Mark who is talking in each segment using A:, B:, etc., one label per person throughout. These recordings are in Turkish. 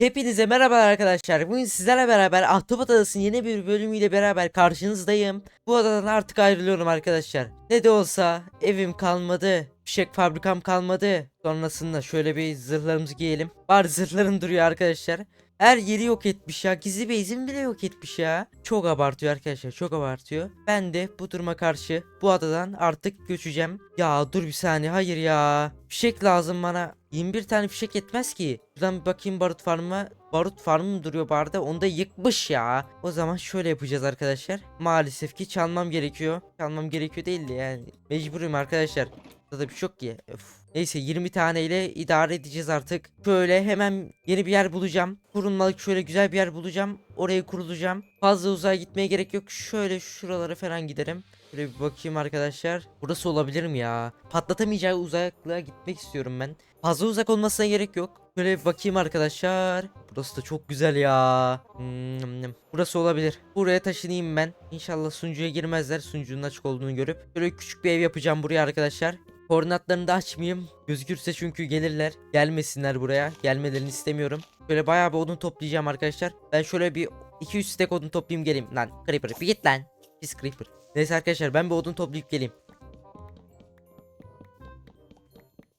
A: Hepinize merhabalar arkadaşlar. Bugün sizlerle beraber Ahtapot Adası'nın yeni bir bölümüyle beraber karşınızdayım. Bu adadan artık ayrılıyorum arkadaşlar. Ne de olsa evim kalmadı. Fişek fabrikam kalmadı. Sonrasında şöyle bir zırhlarımızı giyelim. Var zırhlarım duruyor arkadaşlar. Her yeri yok etmiş ya. Gizli base'imi bile yok etmiş ya. Çok abartıyor arkadaşlar. Çok abartıyor. Ben de bu duruma karşı bu adadan artık göçeceğim. Ya dur bir saniye. Hayır ya. Fişek lazım bana. 21 tane fişek etmez ki. Şuradan bir bakayım barut farmıma. Barut farmı mı duruyor barda? Onu da yıkmış ya. O zaman şöyle yapacağız arkadaşlar. Maalesef ki çalmam gerekiyor. Çalmam gerekiyor değil de yani. Mecburum arkadaşlar. Burada da bir şey ki. Öf. Neyse 20 tane ile idare edeceğiz artık. Şöyle hemen yeni bir yer bulacağım. Kurulmalık şöyle güzel bir yer bulacağım. Oraya kurulacağım. Fazla uzağa gitmeye gerek yok. Şöyle şuralara falan giderim. Şöyle bir bakayım arkadaşlar. Burası olabilir mi ya? Patlatamayacağı uzaklığa gitmek istiyorum ben. Fazla uzak olmasına gerek yok. Şöyle bir bakayım arkadaşlar. Burası da çok güzel ya. Hmm, burası olabilir. Buraya taşınayım ben. İnşallah sunucuya girmezler. Sunucunun açık olduğunu görüp. Şöyle küçük bir ev yapacağım buraya arkadaşlar. Koordinatlarını da açmayayım. Gözükürse çünkü gelirler. Gelmesinler buraya. Gelmelerini istemiyorum. Böyle bayağı bir odun toplayacağım arkadaşlar. Ben şöyle bir 2-3 stack odun toplayayım geleyim. Lan Creeper git lan. Pis Creeper. Neyse arkadaşlar ben bir odun toplayıp geleyim.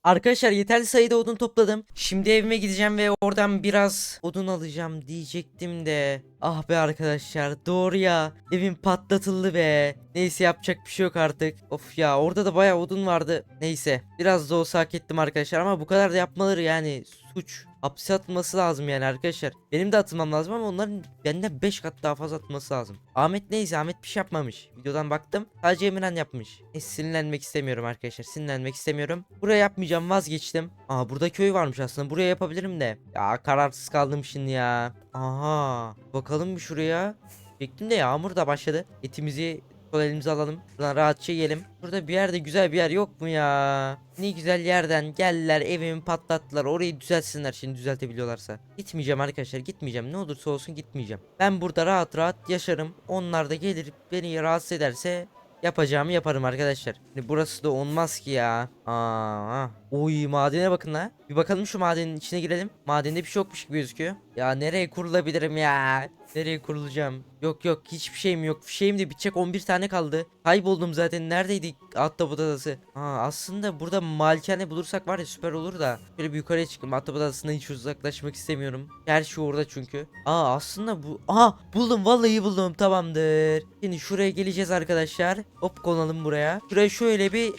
A: Arkadaşlar yeterli sayıda odun topladım. Şimdi evime gideceğim ve oradan biraz odun alacağım diyecektim de. Ah be arkadaşlar doğru ya. Evim patlatıldı be. Neyse yapacak bir şey yok artık. Of ya orada da bayağı odun vardı. Neyse biraz da olsa hak ettim arkadaşlar ama bu kadar da yapmaları yani suç. Hapse atılması lazım yani arkadaşlar. Benim de atılmam lazım ama onların benden 5 kat daha fazla atılması lazım. Ahmet neyse Ahmet bir şey yapmamış. Videodan baktım. Sadece Emirhan yapmış. Neyse sinirlenmek istemiyorum arkadaşlar. Sinirlenmek istemiyorum. Buraya yapmayacağım vazgeçtim. Aa burada köy varmış aslında. Buraya yapabilirim de. Ya kararsız kaldım şimdi ya. Aha. Bakalım bir şuraya. Çektim de yağmur da başladı. Etimizi sol elimize alalım. Buradan rahatça yiyelim. Burada bir yerde güzel bir yer yok mu ya? Ne güzel yerden geldiler evimi patlattılar. Orayı düzeltsinler şimdi düzeltebiliyorlarsa. Gitmeyeceğim arkadaşlar gitmeyeceğim. Ne olursa olsun gitmeyeceğim. Ben burada rahat rahat yaşarım. Onlar da gelir beni rahatsız ederse yapacağımı yaparım arkadaşlar. Şimdi burası da olmaz ki ya. Aa. Oy madene bakın la. Bir bakalım şu madenin içine girelim. Madende bir şey yokmuş gibi gözüküyor. Ya nereye kurulabilirim ya? Nereye kurulacağım? Yok yok hiçbir şeyim yok. Fişeğim de bitecek 11 tane kaldı. Kayboldum zaten. Neredeydi Ahtapot Adası? Aa, aslında burada malikane bulursak var ya süper olur da. Şöyle bir yukarıya çıkayım. Ahtapot Adası'ndan hiç uzaklaşmak istemiyorum. Her şey orada çünkü. Aa aslında bu... Aha buldum vallahi buldum tamamdır. Şimdi şuraya geleceğiz arkadaşlar. Hop konalım buraya. Şuraya şöyle bir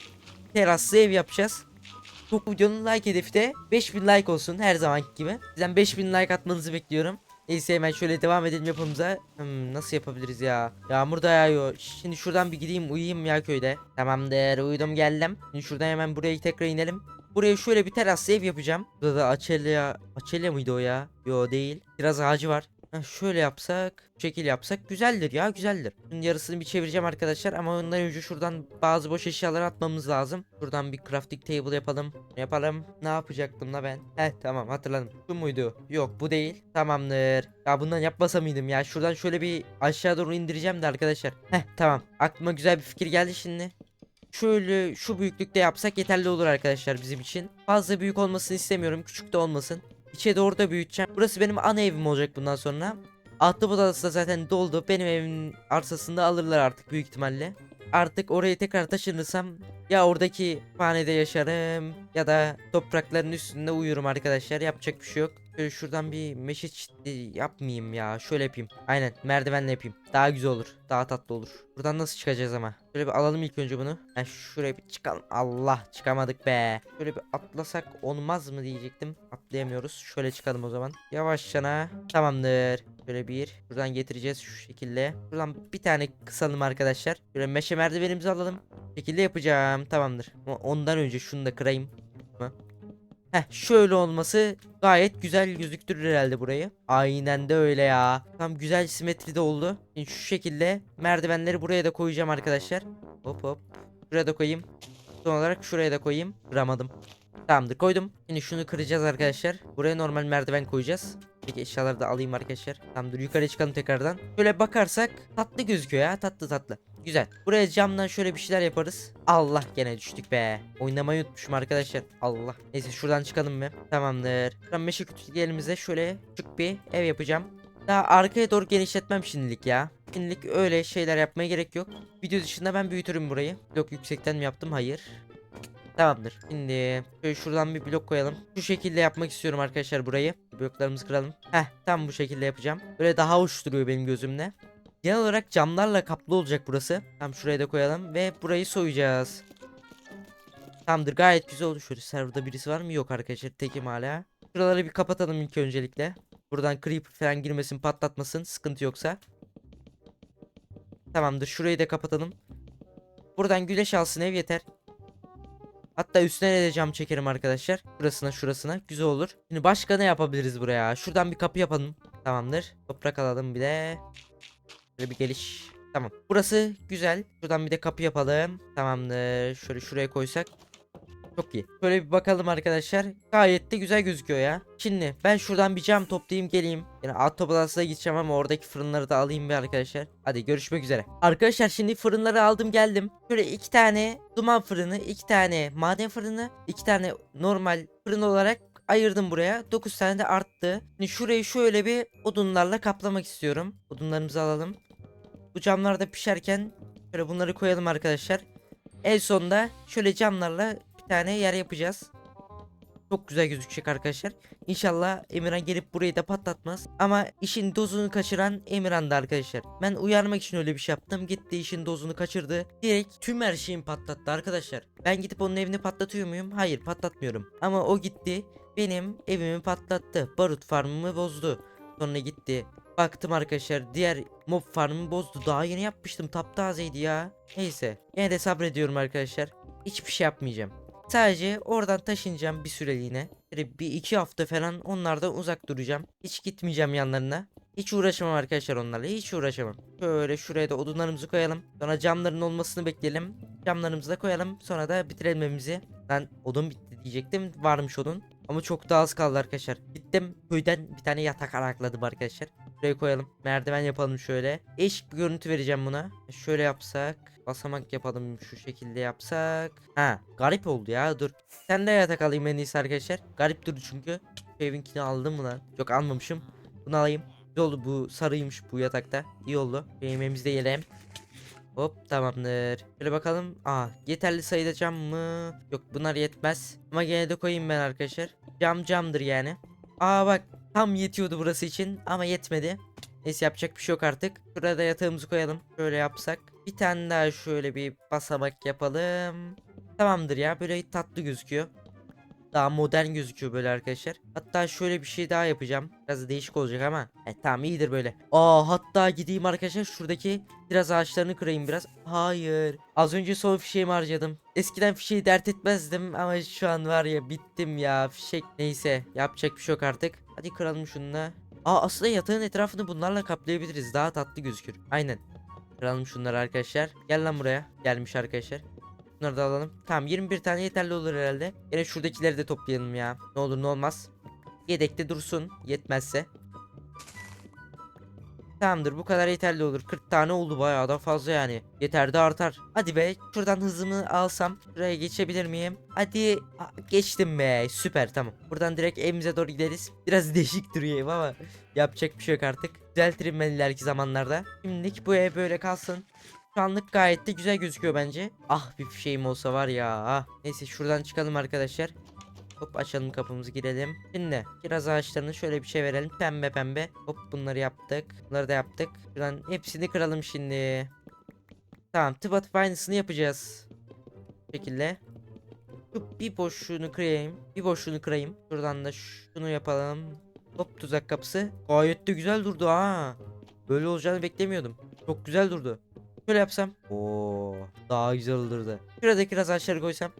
A: teraslı ev yapacağız. Bu videonun like hedefi de 5000 like olsun her zamanki gibi. Sizden 5000 like atmanızı bekliyorum. Neyse hemen şöyle devam edelim yapımıza. Hmm, nasıl yapabiliriz ya? Yağmur da yağıyor. Şimdi şuradan bir gideyim uyuyayım ya köyde. Tamamdır uyudum geldim. Şimdi şuradan hemen buraya tekrar inelim. Buraya şöyle bir teraslı ev yapacağım. Burada da açelya... Açelya mıydı o ya? Yo değil. Biraz ağacı var. Şöyle yapsak, şekil yapsak güzeldir ya güzeldir. Bunun yarısını bir çevireceğim arkadaşlar ama ondan önce şuradan bazı boş eşyaları atmamız lazım. Şuradan bir crafting table yapalım. Yapalım. Ne yapacaktım la ben? Heh tamam hatırladım. Bu muydu? Yok bu değil. Tamamdır. Ya bundan yapmasa mıydım ya? Şuradan şöyle bir aşağı doğru indireceğim de arkadaşlar. Heh tamam. Aklıma güzel bir fikir geldi şimdi. Şöyle şu büyüklükte yapsak yeterli olur arkadaşlar bizim için. Fazla büyük olmasını istemiyorum. Küçük de olmasın. İçe doğru da büyüteceğim. Burası benim ana evim olacak bundan sonra. Ahtapot adası da zaten doldu. Benim evimin arsasında alırlar artık büyük ihtimalle. Artık oraya tekrar taşınırsam ya oradaki hanede yaşarım ya da toprakların üstünde uyurum arkadaşlar. Yapacak bir şey yok. Şuradan bir meşe çitli yapmayayım ya. Şöyle yapayım. Aynen merdivenle yapayım. Daha güzel olur. Daha tatlı olur. Buradan nasıl çıkacağız ama? Şöyle bir alalım ilk önce bunu. Ha şuraya bir çıkalım. Allah çıkamadık be. Şöyle bir atlasak olmaz mı diyecektim. Atlayamıyoruz. Şöyle çıkalım o zaman. Yavaşçana. Tamamdır. Şöyle bir. Buradan getireceğiz şu şekilde. Buradan bir tane kısalım arkadaşlar. Şöyle meşe merdivenimizi alalım. Şekilde yapacağım. Tamamdır. Ama ondan önce şunu da kırayım. Heh şöyle olması gayet güzel gözüktürür herhalde burayı. Aynen de öyle ya. Tam güzel simetride oldu. Şimdi şu şekilde merdivenleri buraya da koyacağım arkadaşlar. Hop hop. Şuraya da koyayım. Son olarak şuraya da koyayım. Kıramadım. Tamamdır koydum. Şimdi şunu kıracağız arkadaşlar. Buraya normal merdiven koyacağız. Peki eşyaları da alayım arkadaşlar. Tamamdır yukarı çıkalım tekrardan. Şöyle bakarsak tatlı gözüküyor ya tatlı tatlı. Güzel. Buraya camdan şöyle bir şeyler yaparız. Allah gene düştük be. Oynamayı unutmuşum arkadaşlar. Allah. Neyse şuradan çıkalım mı? Tamamdır. Ben meşe kütük elimize şöyle küçük bir ev yapacağım. Daha arkaya doğru genişletmem şimdilik ya. Şimdilik öyle şeyler yapmaya gerek yok. Video dışında ben büyütürüm burayı. Blok yüksekten mi yaptım? Hayır. Tamamdır. Şimdi şöyle şuradan bir blok koyalım. Şu şekilde yapmak istiyorum arkadaşlar burayı. Bloklarımızı kıralım. Heh tam bu şekilde yapacağım. Böyle daha hoş duruyor benim gözümde. Genel olarak camlarla kaplı olacak burası. Tam şuraya da koyalım ve burayı soyacağız. Tamamdır gayet güzel oldu. Şöyle serverda birisi var mı? Yok arkadaşlar tekim hala. Şuraları bir kapatalım ilk öncelikle. Buradan creeper falan girmesin patlatmasın sıkıntı yoksa. Tamamdır şurayı da kapatalım. Buradan güneş alsın ev yeter. Hatta üstüne de cam çekerim arkadaşlar. Şurasına şurasına güzel olur. Şimdi başka ne yapabiliriz buraya? Şuradan bir kapı yapalım. Tamamdır. Toprak alalım bir de. Böyle bir geliş. Tamam. Burası güzel. Şuradan bir de kapı yapalım. Tamamdır. Şöyle şuraya koysak. Çok iyi. Şöyle bir bakalım arkadaşlar. Gayet de güzel gözüküyor ya. Şimdi ben şuradan bir cam toplayayım geleyim. Yani alt toplasına gideceğim ama oradaki fırınları da alayım bir arkadaşlar. Hadi görüşmek üzere. Arkadaşlar şimdi fırınları aldım geldim. Şöyle iki tane duman fırını, iki tane maden fırını, iki tane normal fırın olarak ayırdım buraya. 9 tane de arttı. Şimdi şurayı şöyle bir odunlarla kaplamak istiyorum. Odunlarımızı alalım. Bu camlar da pişerken şöyle bunları koyalım arkadaşlar. En sonunda şöyle camlarla bir tane yer yapacağız. Çok güzel gözükecek arkadaşlar. İnşallah Emirhan gelip burayı da patlatmaz. Ama işin dozunu kaçıran Emirhan'dı arkadaşlar. Ben uyarmak için öyle bir şey yaptım. Gitti işin dozunu kaçırdı. Direkt tüm her şeyimi patlattı arkadaşlar. Ben gidip onun evini patlatıyor muyum? Hayır patlatmıyorum. Ama o gitti. Benim evimi patlattı. Barut farmımı bozdu. Sonra gitti. Baktım arkadaşlar diğer mob farmımı bozdu. Daha yeni yapmıştım. Taptazeydi ya. Neyse. Yine de sabrediyorum arkadaşlar. Hiçbir şey yapmayacağım. Sadece oradan taşınacağım bir süreliğine. Bir iki hafta falan onlardan uzak duracağım. Hiç gitmeyeceğim yanlarına. Hiç uğraşamam arkadaşlar onlarla. Hiç uğraşamam. Şöyle şuraya da odunlarımızı koyalım. Sonra camların olmasını bekleyelim. Camlarımızı da koyalım. Sonra da bitirelim evimizi. Ben odun bitti diyecektim. Varmış odun. Ama çok da az kaldı arkadaşlar. Gittim köyden bir tane yatak arakladım arkadaşlar. Buraya koyalım. Merdiven yapalım şöyle. Eşik bir görüntü vereceğim buna. Şöyle yapsak. Basamak yapalım şu şekilde yapsak. Ha garip oldu ya dur. Sen de yatak alayım en iyisi arkadaşlar. Garip durdu çünkü. Evinkini aldım mı lan? Yok almamışım. Bunu alayım. Güzel oldu bu sarıymış bu yatakta. İyi oldu. Yemeğimizi de yiyelim. Hop tamamdır. Şöyle bakalım. Aa yeterli sayıda cam mı? Yok bunlar yetmez. Ama gene de koyayım ben arkadaşlar. Cam camdır yani. Aa bak tam yetiyordu burası için ama yetmedi. Neyse yapacak bir şey yok artık. Şurada yatağımızı koyalım. Şöyle yapsak. Bir tane daha şöyle bir basamak yapalım. Tamamdır ya böyle tatlı gözüküyor. Daha modern gözüküyor böyle arkadaşlar. Hatta şöyle bir şey daha yapacağım. Biraz değişik olacak ama. E tamam iyidir böyle. Aa hatta gideyim arkadaşlar şuradaki biraz ağaçlarını kırayım biraz. Hayır. Az önce son fişeğimi harcadım. Eskiden fişeği dert etmezdim ama şu an var ya bittim ya fişek. Neyse yapacak bir şey yok artık. Hadi kıralım şununla. Aa aslında yatağın etrafını bunlarla kaplayabiliriz. Daha tatlı gözükür. Aynen. Kıralım şunları arkadaşlar. Gel lan buraya. Gelmiş arkadaşlar. Bunları da alalım. Tamam 21 tane yeterli olur herhalde. Yine şuradakileri de toplayalım ya. Ne olur ne olmaz. Yedekte dursun. Yetmezse. Tamamdır bu kadar yeterli olur. 40 tane oldu bayağı da fazla yani. Yeter de artar. Hadi be şuradan hızımı alsam. Şuraya geçebilir miyim? Hadi Aa, geçtim be süper tamam. Buradan direkt evimize doğru gideriz. Biraz değişik duruyor ev ama yapacak bir şey yok artık. Düzeltirim ben ileriki zamanlarda. Şimdilik bu ev böyle kalsın. Şu anlık gayet de güzel gözüküyor bence. Ah bir şeyim olsa var ya. Ah. Neyse şuradan çıkalım arkadaşlar. Hop açalım kapımızı girelim. Şimdi kiraz ağaçlarını şöyle bir şey verelim. Pembe pembe. Hop bunları yaptık. Bunları da yaptık. Şuradan hepsini kıralım şimdi. Tamam tıpatıp aynısını yapacağız. Bu şekilde. Şu bir boşluğunu kırayım. Bir boşluğunu kırayım. Şuradan da şunu yapalım. Hop tuzak kapısı. Gayet de güzel durdu ha. Böyle olacağını beklemiyordum. Çok güzel durdu. Şöyle yapsam. Oo, daha güzel olurdu. Şuradaki kiraz ağaçları koysam.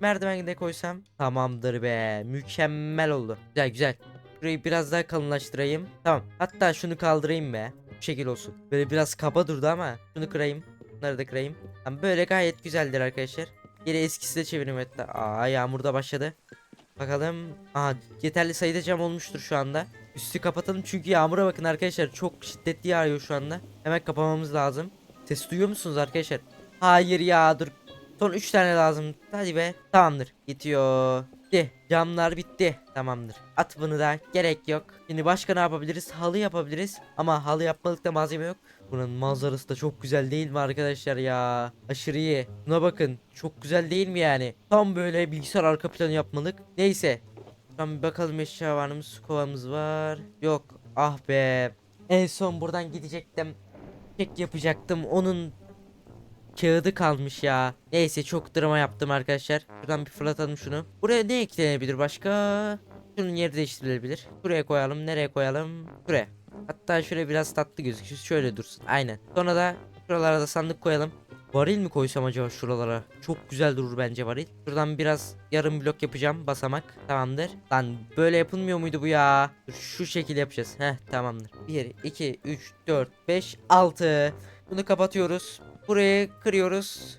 A: Merdiven de koysam. Tamamdır be. Mükemmel oldu. Güzel güzel. Şurayı biraz daha kalınlaştırayım. Tamam. Hatta şunu kaldırayım be. Bu şekil olsun. Böyle biraz kaba durdu ama. Şunu kırayım. Bunları da kırayım. Tamam, böyle gayet güzeldir arkadaşlar. Geri eskisi de çevireyim hatta. Aa yağmur da başladı. Bakalım. Aa yeterli sayıda cam olmuştur şu anda. Üstü kapatalım çünkü yağmura bakın arkadaşlar. Çok şiddetli yağıyor şu anda. Hemen kapamamız lazım. Ses duyuyor musunuz arkadaşlar? Hayır ya dur. Son 3 tane lazım. Hadi be. Tamamdır. Bitiyor. Bitti. Camlar bitti. Tamamdır. At bunu da. Gerek yok. Şimdi başka ne yapabiliriz? Halı yapabiliriz. Ama halı yapmalık da malzeme yok. Buranın manzarası da çok güzel değil mi arkadaşlar ya? Aşırı iyi. Buna bakın. Çok güzel değil mi yani? Tam böyle bilgisayar arka planı yapmalık. Neyse. Şuradan bir bakalım eşya var mı? Su kovamız var. Yok. Ah be. En son buradan gidecektim. Kek yapacaktım. Onun kağıdı kalmış ya. Neyse çok drama yaptım arkadaşlar. Buradan bir fırlatalım şunu. Buraya ne eklenebilir başka? Şunun yeri değiştirilebilir. Buraya koyalım. Nereye koyalım? Buraya. Hatta şöyle biraz tatlı gözüksün. Şöyle dursun. Aynen. Sonra da şuralara da sandık koyalım. Varil mi koysam acaba şuralara? Çok güzel durur bence varil. Şuradan biraz yarım blok yapacağım basamak. Tamamdır. Lan böyle yapılmıyor muydu bu ya? Dur, Şu şekilde yapacağız. Heh tamamdır. 1, 2, 3, 4, 5, 6. Bunu kapatıyoruz. Burayı kırıyoruz.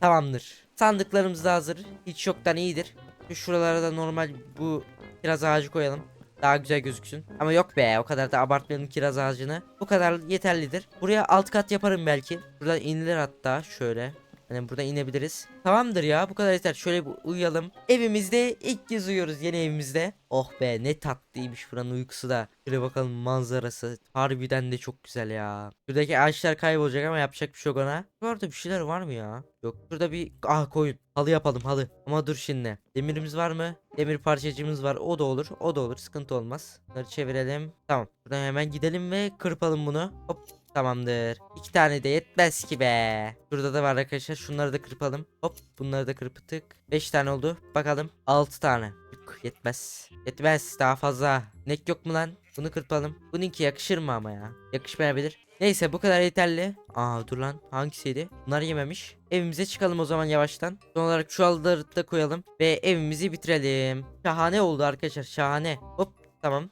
A: Tamamdır. Sandıklarımız da hazır. Hiç yoktan iyidir. Şu şuralara da normal bu kiraz ağacı koyalım. Daha güzel gözüksün. Ama yok be o kadar da abartmayalım kiraz ağacını. Bu kadar yeterlidir. Buraya alt kat yaparım belki. Buradan inilir hatta şöyle. Hani burada inebiliriz. Tamamdır ya bu kadar yeter. Şöyle bir uyuyalım. Evimizde ilk kez uyuyoruz yeni evimizde. Oh be ne tatlıymış buranın uykusu da. Şöyle bakalım manzarası. Harbiden de çok güzel ya. Şuradaki ağaçlar kaybolacak ama yapacak bir şey yok ona. Bu arada bir şeyler var mı ya? Yok. Şurada bir ah koyun. Halı yapalım halı. Ama dur şimdi. Demirimiz var mı? Demir parçacığımız var. O da olur. O da olur. Sıkıntı olmaz. Bunları çevirelim. Tamam. Buradan hemen gidelim ve kırpalım bunu. Hop. Tamamdır. İki tane de yetmez ki be. Şurada da var arkadaşlar. Şunları da kırpalım. Hop. Bunları da kırptık. Beş tane oldu. Bakalım. Altı tane. Yok, yetmez. Yetmez. Daha fazla. Nek yok mu lan? Bunu kırpalım. Bununki yakışır mı ama ya? Yakışmayabilir. Neyse bu kadar yeterli. Aa dur lan hangisiydi? Bunlar yememiş. Evimize çıkalım o zaman yavaştan. Son olarak şu halıları da koyalım. Ve evimizi bitirelim. Şahane oldu arkadaşlar şahane. Hop tamam.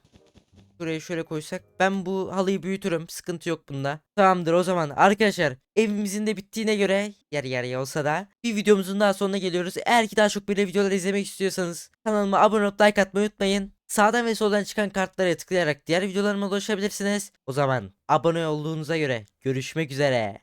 A: Buraya şöyle koysak. Ben bu halıyı büyütürüm. Sıkıntı yok bunda. Tamamdır o zaman. Arkadaşlar evimizin de bittiğine göre yer yer olsa da bir videomuzun daha sonuna geliyoruz. Eğer ki daha çok böyle videolar izlemek istiyorsanız kanalıma abone olup like atmayı unutmayın. Sağdan ve soldan çıkan kartlara tıklayarak diğer videolarıma ulaşabilirsiniz. O zaman abone olduğunuza göre görüşmek üzere.